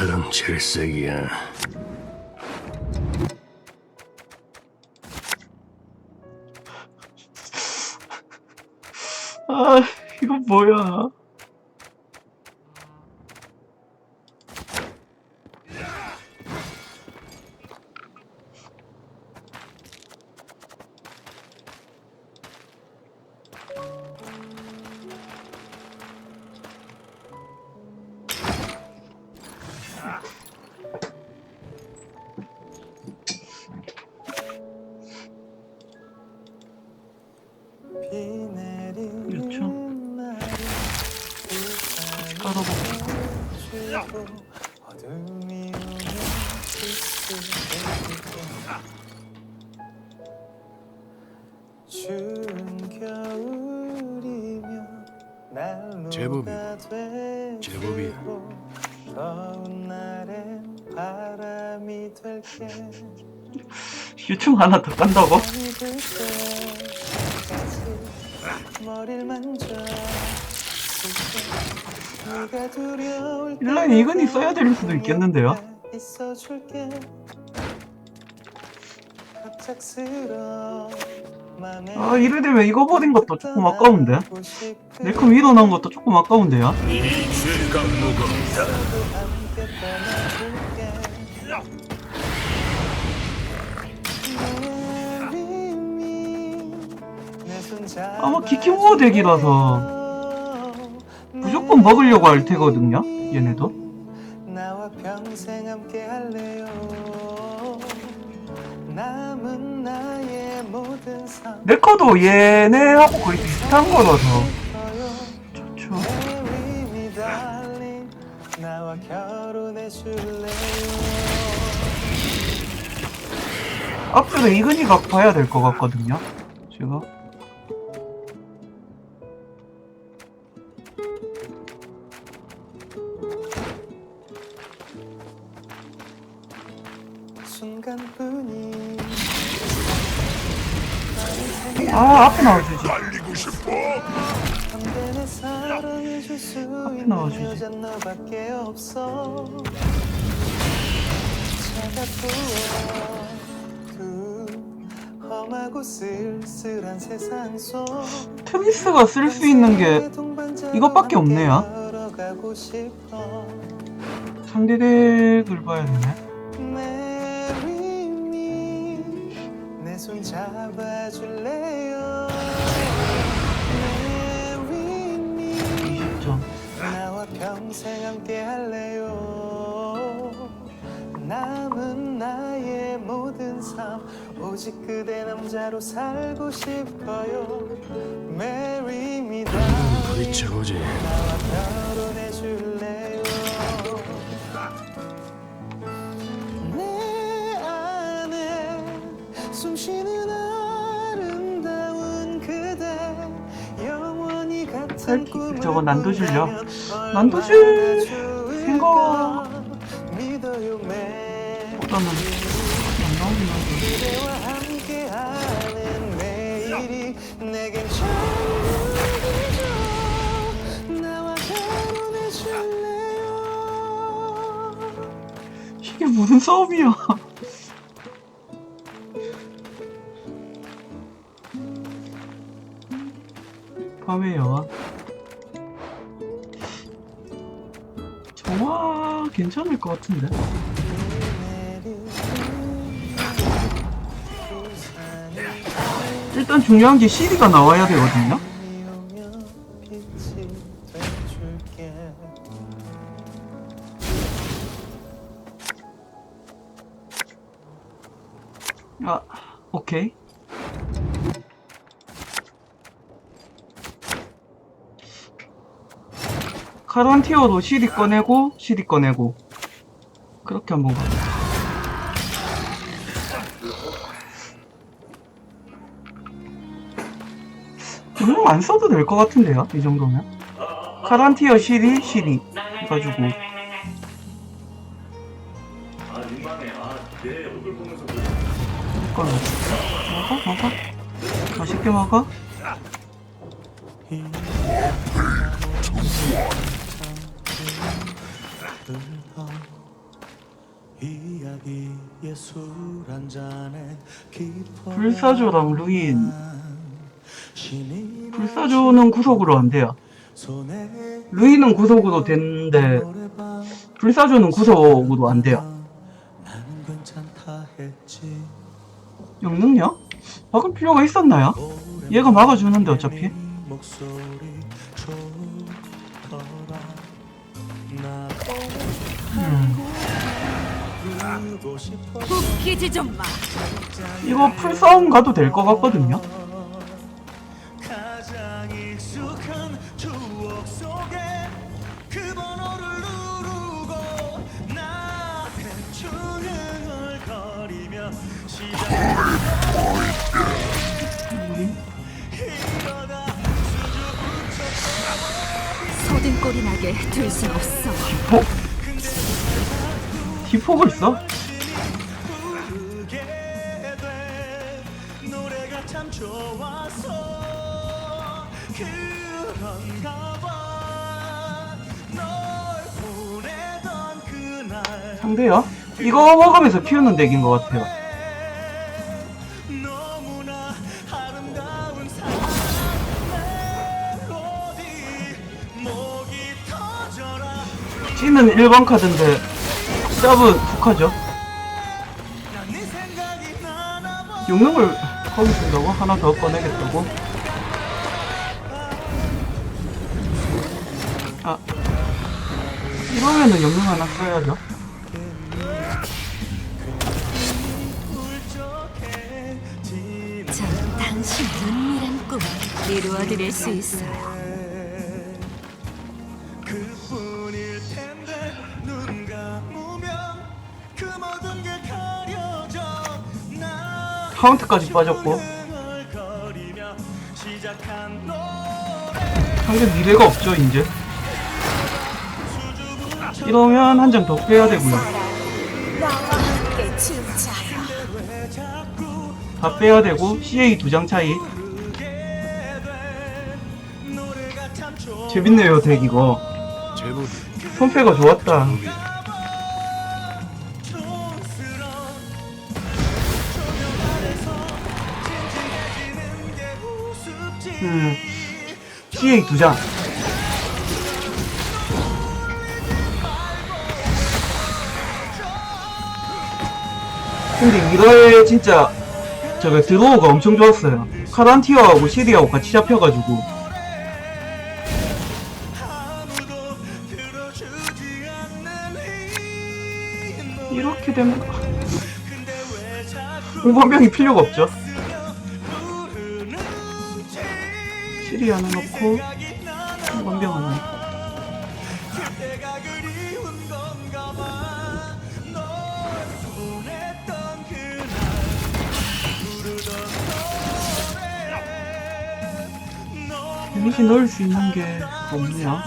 사람 질색이야. 아, 이건 뭐야. 그렇죠. 깔아보고. 제법이야. 더운 날엔 바람이 될게 유충 하나 더 깐다고? 머리를 만져 네가 두려울 때 일라인 이건이 써야 될 수도 있겠는데요? 있어줄게 갑작스러워 맘에 아, 이래 되면 이거 버린 것도 조금 아까운데? 네컴 위로 나온 것도 조금 아까운데요? 이 죄가 무겁다. 아마 키키모어 덱이라서 무조건 먹으려고 할 테거든요, 얘네도. 네커도 얘네하고 거의 비슷한 거라서 좋죠. 앞쪽에 이근이가 봐야 될 것 같거든요, 제가. 순간뿐이 아, 앞에 나와주지. 달리고 싶어. 한데 내 사랑해줄 수 있는 나와주지. 여자 너밖에 없어 차갑고 하고 쓸쓸한 세상 속 트니스가 쓸 수 있는 게 이것밖에 없네요. 걸어가고 싶어 상대 덱을 봐야 되네. Marry me 내 손 잡아줄래요 Marry me 20점. 나와 평생 함께 할래요 남은 모든 삶 오직 그대 남자로 살고 싶어요 Marry me 최고지. 나와 결혼해 줄래요 내 안에 숨쉬는 아름다운 그대 영원히 같은 살기, 꿈을 저거 난도 줄려. 꾼다면 난도 줄 얼마나 생각. 좋을까. 믿어요 안 하죠. 그대와 함께하는 매일이 내겐 천국이죠 나와 결혼해 줄래요 이게 무슨 싸움이야. 밤의 여왕. 정화 괜찮을 것 같은데. 일단 중요한 게 CD가 나와야 되거든요. 아, 오케이. 카란티어도 CD 꺼내고, CD 꺼내고. 그렇게 한번 가. 이거 안 써도 될 것 같은데요? 이 정도면. 카란티어 CD. 해가지고. 꺼내. 먹어, 먹어. 맛있게 먹어. 불사조랑 루인 불사조는 구속으로 안 돼요 루인은 구속으로 되는데 불사조는 구속으로 안 돼요 영능력? 막을 필요가 있었나요? 얘가 막아주는데 어차피 마. 이거 풀싸움 가도 될 것 같거든요 추억 속에 그 번호를 누르고 나 대충 흥얼거리며 시작 이러다 소등골이 나게 둘 순 없어. 어? 디포가 있어? 노래가 참 좋아서 그 상대요? 이거 먹으면서 키우는 덱인 것 같아요 찌는 1번 카드인데 짭은 국하죠 용능을 거기 쓴다고? 하나 더 꺼내겠다고? 아. 이러면은 용능 하나 써야죠. 전 당신 은밀한 꿈을 이루어드릴 수 있어요. 그뿐일 텐데 눈 감으면 그 모든 게 가려져. 나 카운트까지 빠졌고. 시작한 노래. 상대 미래가 없죠 이제 이러면 한장더 빼야 되고요. 다 빼야 되고 CA 두 장 차이. 재밌네요 덱 이거. 손패가 좋았다. 음 CA 두 장 근데 이거에 진짜 저거 드로우가 엄청 좋았어요. 카란티어하고 시리하고 같이 잡혀가지고. 이렇게 되면 공방병이 필요가 없죠. 시리 하나 넣고 공방병 하나 넣고 유닛이 넣을 수 있는 게 없네요.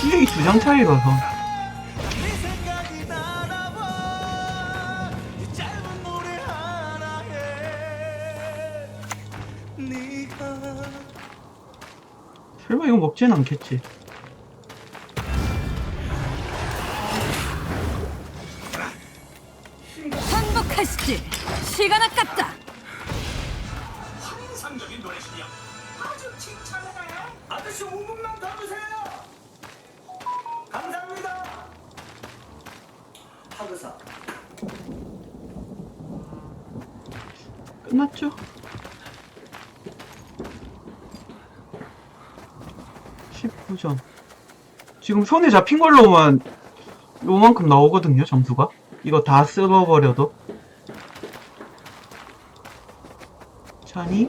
CA 두장 차이라서. 설마 이거 먹진 않겠지 행복하시지? 시간 아깝다. 아저씨 5분만 더 주세요. 감사합니다. 하그사. 끝났죠? (19점) 지금 손에 잡힌 걸로만 요만큼 나오거든요 점수가 이거 다 쓸어버려도 찬이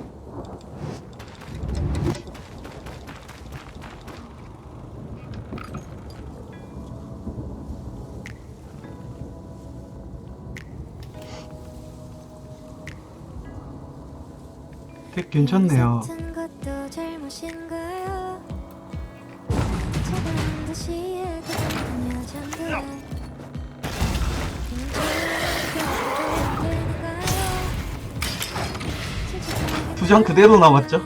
되게 괜찮네요 잘못인가요? 듯이 두장 그대로 남았죠